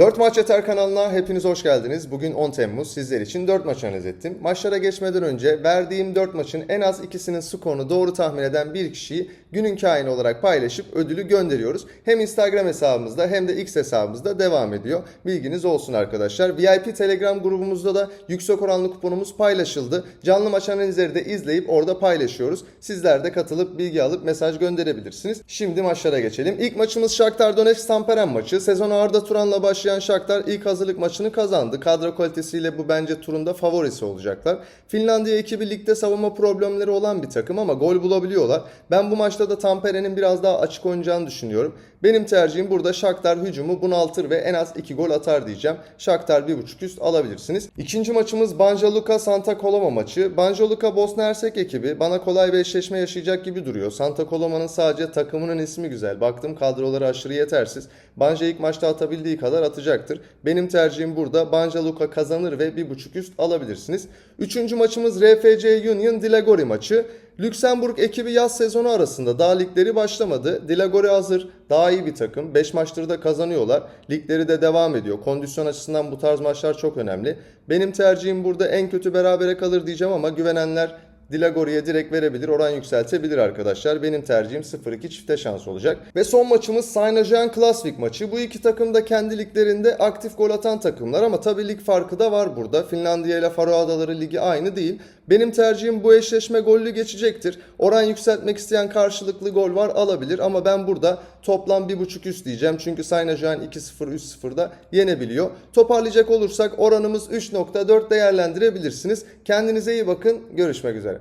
4 Maç Yeter kanalına hepiniz hoş geldiniz. Bugün 10 Temmuz sizler için 4 maç analiz ettim. Maçlara geçmeden önce verdiğim 4 maçın en az ikisinin skorunu doğru tahmin eden bir kişiyi günün kaini olarak paylaşıp ödülü gönderiyoruz. Hem Instagram hesabımızda hem de X hesabımızda devam ediyor. Bilginiz olsun arkadaşlar. VIP Telegram grubumuzda da yüksek oranlı kuponumuz paylaşıldı. Canlı maç analizleri de izleyip orada paylaşıyoruz. Sizler de katılıp bilgi alıp mesaj gönderebilirsiniz. Şimdi maçlara geçelim. İlk maçımız Shakhtar Donetsk Tamperen maçı. Sezona Arda Turan'la başlayan Shakhtar ilk hazırlık maçını kazandı. Kadro kalitesiyle bu bence turunda favorisi olacaklar. Finlandiya ekibi ligde savunma problemleri olan bir takım ama gol bulabiliyorlar. Ben bu maçta da Tampere'nin biraz daha açık oynayacağını düşünüyorum. Benim tercihim burada Shakhtar hücumu bunaltır ve en az 2 gol atar diyeceğim. Shakhtar 1.5 üst alabilirsiniz. İkinci maçımız Banja Luka Santa Coloma maçı. Banja Luka Bosna Hersek ekibi bana kolay bir eşleşme yaşayacak gibi duruyor. Santa Coloma'nın sadece takımının ismi güzel. Baktım kadroları aşırı yetersiz. Banja ilk maçta atabildiği kadar atacaktır. Benim tercihim burada Banja Luka kazanır ve 1.5 üst alabilirsiniz. Üçüncü maçımız RFC Union Dilagori maçı. Lüksemburg ekibi yaz sezonu arasında daha ligleri başlamadı. Dilagori hazır. Daha iyi bir takım. 5 maçtır da kazanıyorlar. Ligleri de devam ediyor. Kondisyon açısından bu tarz maçlar çok önemli. Benim tercihim burada en kötü berabere kalır diyeceğim ama güvenenler Dilagori'ye direkt verebilir, oran yükseltebilir arkadaşlar. Benim tercihim 0-2 çifte şans olacak. Ve son maçımız Saynajan Klasvik maçı. Bu iki takım da kendi liglerinde aktif gol atan takımlar ama tabii lig farkı da var burada. Finlandiya ile Faro Adaları ligi aynı değil. Benim tercihim bu eşleşme gollü geçecektir. Oran yükseltmek isteyen karşılıklı gol var alabilir ama ben burada toplam 1.5 üst diyeceğim. Çünkü Saynajan 2-0 3-0'da yenebiliyor. Toparlayacak olursak oranımız 3.4 değerlendirebilirsiniz. Kendinize iyi bakın. Görüşmek üzere.